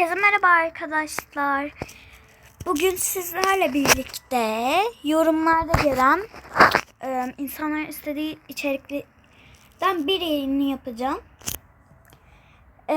Herkese merhaba arkadaşlar. Bugün sizlerle birlikte yorumlarda gelen e, insanların istediği içeriklerden birini yapacağım. E,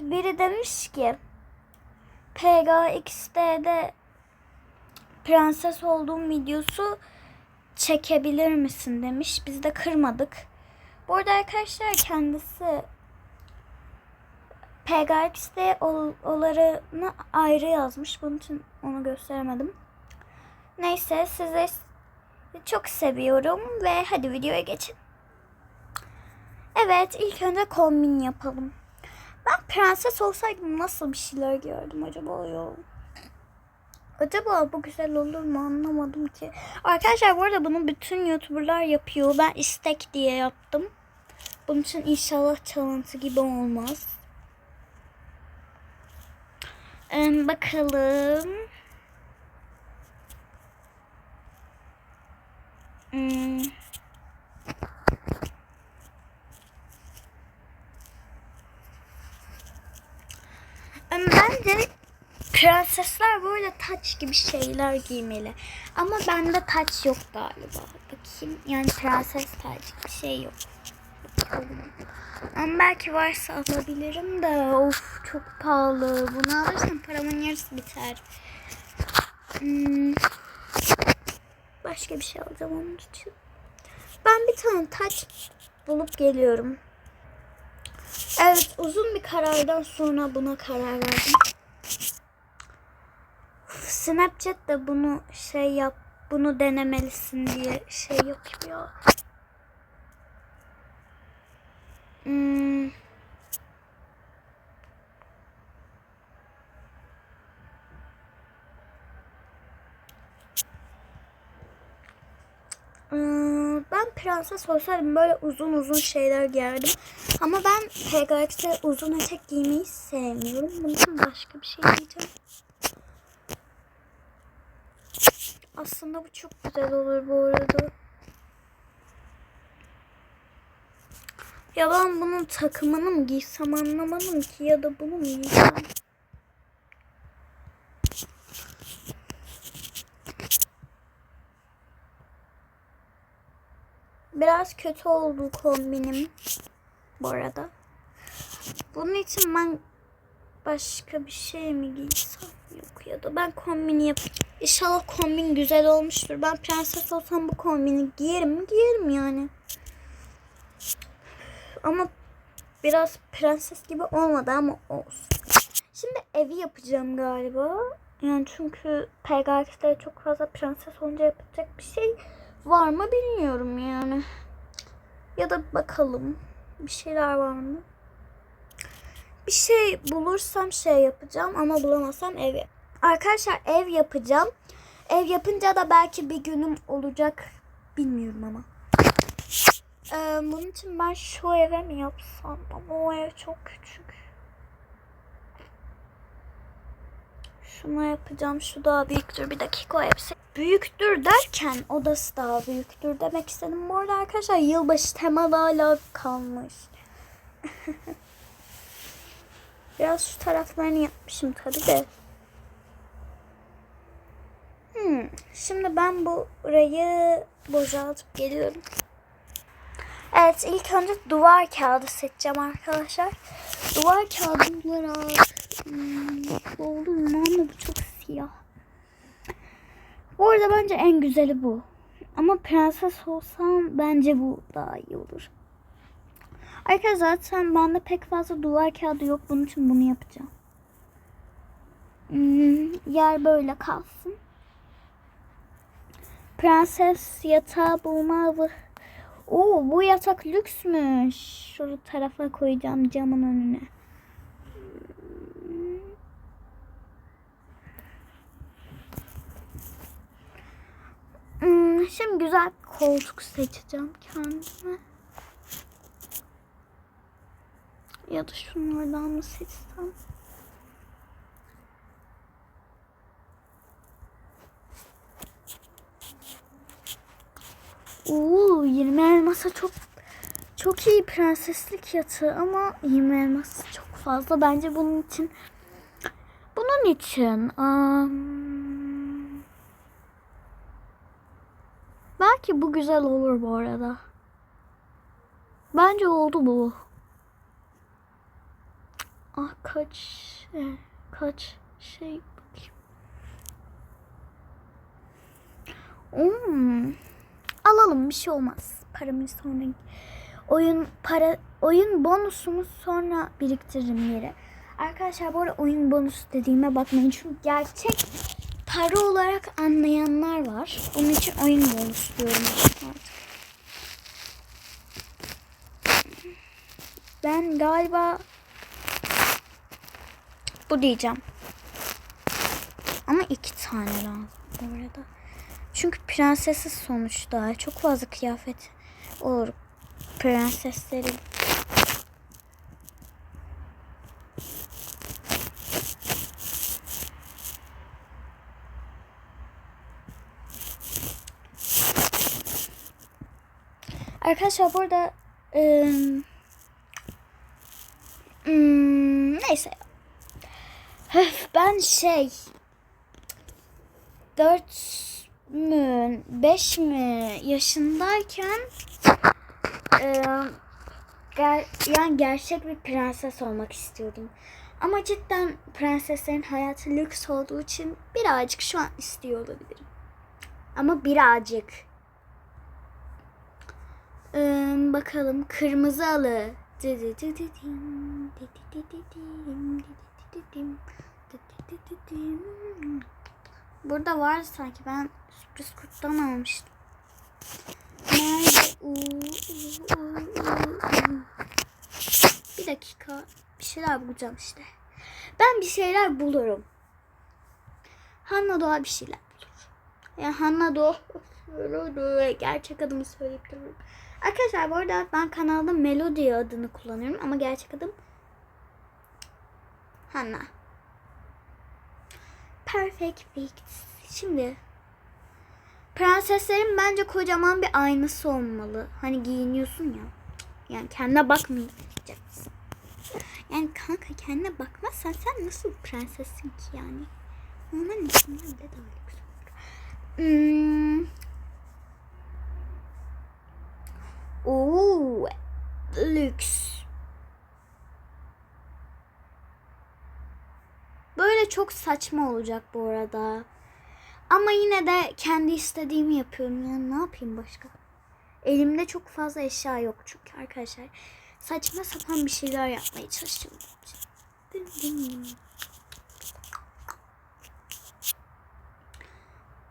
biri demiş ki PGX'de prenses olduğum videosu çekebilir misin demiş. Biz de kırmadık. Bu arada arkadaşlar kendisi PGX'de ol, olarını ayrı yazmış. Bunun için onu gösteremedim. Neyse size çok seviyorum ve hadi videoya geçin. Evet ilk önce kombin yapalım. Ben prenses olsaydım nasıl bir şeyler giyerdim acaba ya? Acaba bu güzel olur mu anlamadım ki. Arkadaşlar bu arada bunu bütün youtuberlar yapıyor. Ben istek diye yaptım. Bunun için inşallah çalıntı gibi olmaz. Ee, bakalım. Hmm. Bence prensesler böyle taç gibi şeyler giymeli. Ama bende taç yok galiba. Bakayım. Yani prenses taç bir şey yok. Bakalım. Ama belki varsa alabilirim de of çok pahalı. Bunu alırsam paramın yarısı biter. Hmm. Başka bir şey alacağım onun için. Ben bir tane taç bulup geliyorum. Evet uzun bir karardan sonra buna karar verdim. Snapchat de bunu şey yap bunu denemelisin diye şey yapıyor. Hmm. Ben prenses olsaydım böyle uzun uzun şeyler giyerdim. Ama ben PGX'de uzun etek giymeyi sevmiyorum. Bunun için başka bir şey giyeceğim. Aslında bu çok güzel olur bu arada. Ya ben bunun takımını mı giysem anlamadım ki ya da bunu mu giysem? Biraz kötü oldu kombinim bu arada. Bunun için ben başka bir şey mi giysem yok ya da ben kombini yap. İnşallah kombin güzel olmuştur. Ben prenses olsam bu kombini giyerim mi? Giyerim yani. Ama biraz prenses gibi olmadı ama olsun. Şimdi evi yapacağım galiba. Yani çünkü PGX'de çok fazla prenses olunca yapacak bir şey var mı bilmiyorum yani. Ya da bakalım bir şeyler var mı? Bir şey bulursam şey yapacağım ama bulamazsam ev Arkadaşlar ev yapacağım. Ev yapınca da belki bir günüm olacak bilmiyorum ama. Ee, bunun için ben şu eve mi yapsam? Ama o ev çok küçük. Şuna yapacağım. Şu daha büyüktür. Bir dakika o hepsi. Büyüktür derken odası daha büyüktür demek istedim. Bu arada arkadaşlar yılbaşı temalı hala kalmış. Biraz şu taraflarını yapmışım tabii de. Hmm, şimdi ben burayı boşaltıp geliyorum. Evet ilk önce duvar kağıdı seçeceğim arkadaşlar. Duvar kağıdları hmm, oldu mu ama bu çok siyah. Bu arada bence en güzeli bu. Ama prenses olsam bence bu daha iyi olur. Arkadaşlar zaten bende pek fazla duvar kağıdı yok. Bunun için bunu yapacağım. Hmm, yer böyle kalsın. Prenses yatağı bulma avı. Oo bu yatak lüksmüş. Şu tarafa koyacağım camın önüne. Hmm, şimdi güzel koltuk seçeceğim kendime. Ya da şunlardan mı seçsem? Oo 20 elmasa çok çok iyi prenseslik yatağı ama 20 elmas çok fazla. Bence bunun için Onun için am, belki bu güzel olur bu arada. Bence oldu bu. Ah kaç e, kaç şey bakayım. Hmm. Alalım bir şey olmaz. Paramız sonra oyun para oyun bonusumuz sonra biriktiririm yere. Arkadaşlar bu arada oyun bonusu dediğime bakmayın çünkü gerçek para olarak anlayanlar var. Bunun için oyun bonusu diyorum. Ben galiba bu diyeceğim. Ama iki tane lazım bu arada. Çünkü prensesiz sonuçta. Çok fazla kıyafet olur prenseslerin. Arkadaşlar burada ım, ım, neyse. Ben şey 4 mü 5 mi yaşındayken e, ger, yani gerçek bir prenses olmak istiyordum. Ama cidden prenseslerin hayatı lüks olduğu için birazcık şu an istiyor olabilirim. Ama birazcık. Ee, bakalım kırmızı alı. Burada var sanki ben sürpriz kurttan almıştım. Nerede? Uu, uu, uu, uu. Bir dakika bir şeyler bulacağım işte. Ben bir şeyler bulurum. Hanna Doğa bir şeyler bulur. Ya Hanna Doğa gerçek adımı söyleyip duruyorum. Arkadaşlar bu arada ben kanalda Melody adını kullanıyorum ama gerçek adım Hanna. Perfect Fit. Şimdi prenseslerin bence kocaman bir aynası olmalı. Hani giyiniyorsun ya. Yani kendine bakmayacaksın. Yani kanka kendine bakmazsan sen nasıl prensessin ki yani? Onların insanlar bile daha lüks. Hmm. Oo, lüks. Çok saçma olacak bu arada. Ama yine de kendi istediğimi yapıyorum. Yani ne yapayım başka? Elimde çok fazla eşya yok çünkü arkadaşlar. Saçma sapan bir şeyler yapmaya çalışıyorum.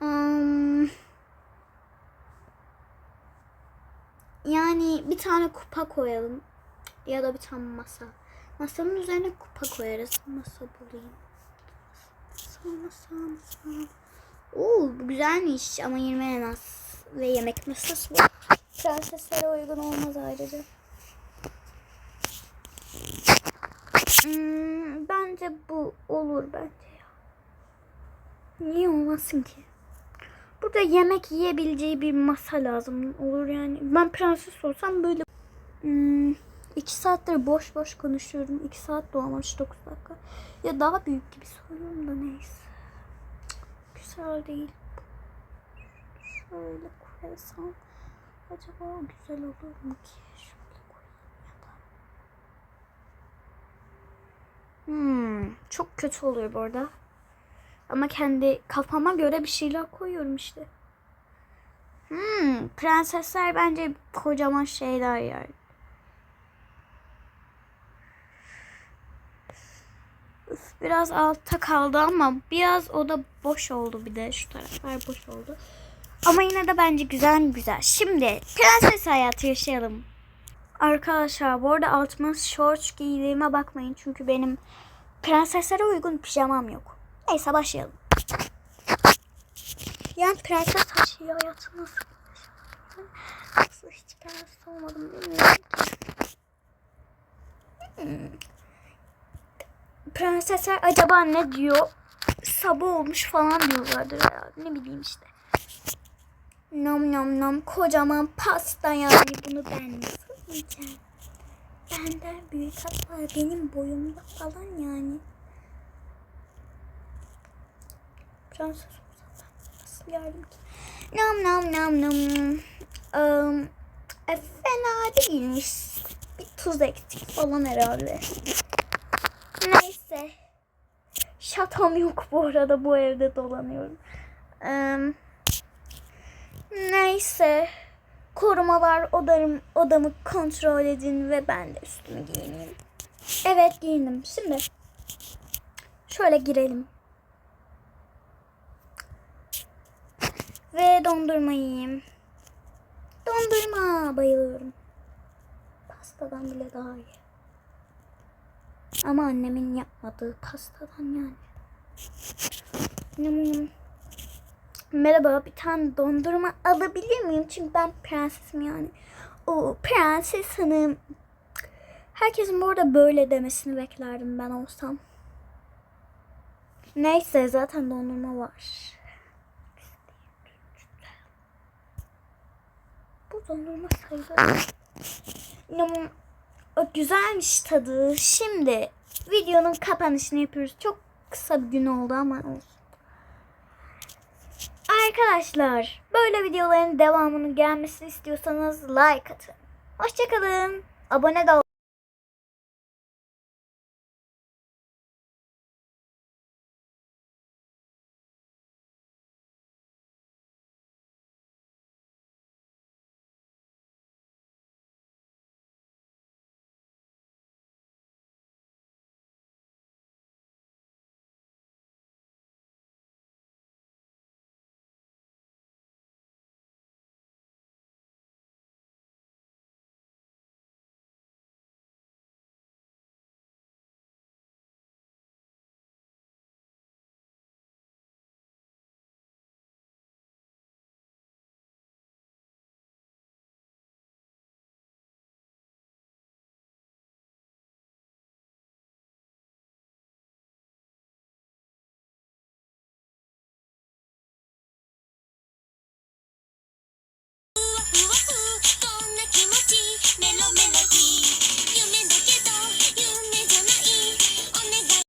Um, yani bir tane kupa koyalım. Ya da bir tane masa. Masanın üzerine kupa koyarız. Masa bulayım. Masa, masa, masa. Oo, bu güzelmiş ama 20 en az. Ve yemek masası bu. Prenseslere uygun olmaz ayrıca. Hmm, bence bu olur bence ya. Niye olmasın ki? Burada yemek yiyebileceği bir masa lazım. Olur yani. Ben prenses olsam böyle... Hmm, iki saattir boş boş konuşuyorum. İki saat dolmuş dokuz dakika. Ya daha büyük gibi söylüyorum da neyse. Güzel değil. Şöyle koysam acaba güzel olur mu ki? Şöyle koyayım ya da. Hmm, çok kötü oluyor bu arada. Ama kendi kafama göre bir şeyler koyuyorum işte. Hmm, prensesler bence kocaman şeyler yer. Biraz altta kaldı ama biraz o da boş oldu bir de şu taraflar boş oldu. Ama yine de bence güzel güzel. Şimdi prenses hayatı yaşayalım. Arkadaşlar bu arada altıma shorts giydiğime bakmayın. Çünkü benim prenseslere uygun pijamam yok. Neyse başlayalım. Yani prenses hayatı nasıl? Nasıl hiç prenses olmadım bilmiyorum. Hmm. Prensesler acaba ne diyor? Sabah olmuş falan diyorlardır herhalde. Ne bileyim işte. Nom nom nom kocaman pasta yani bunu ben nasıl yiyeceğim? Benden büyük hatta benim boyumda falan yani. prenses olsam nasıl yerdim ki? Nam nam nam nam. Um, e, fena değilmiş. Bir tuz eksik falan herhalde. Neyse. Şatom yok bu arada bu evde dolanıyorum. Em, neyse. Korumalar odarım, odamı kontrol edin ve ben de üstümü giyineyim. Evet giyindim. Şimdi şöyle girelim. Ve dondurma yiyeyim. Dondurma bayılıyorum. Pastadan bile daha iyi. Ama annemin yapmadığı pastadan yani. Merhaba bir tane dondurma alabilir miyim? Çünkü ben prensesim yani. O prenses hanım. Herkesin bu arada böyle demesini beklerdim ben olsam. Neyse zaten dondurma var. Bu dondurma sayılır. O güzelmiş tadı. Şimdi videonun kapanışını yapıyoruz. Çok kısa bir gün oldu ama. Arkadaşlar böyle videoların devamının gelmesini istiyorsanız like atın. Hoşçakalın. Abone de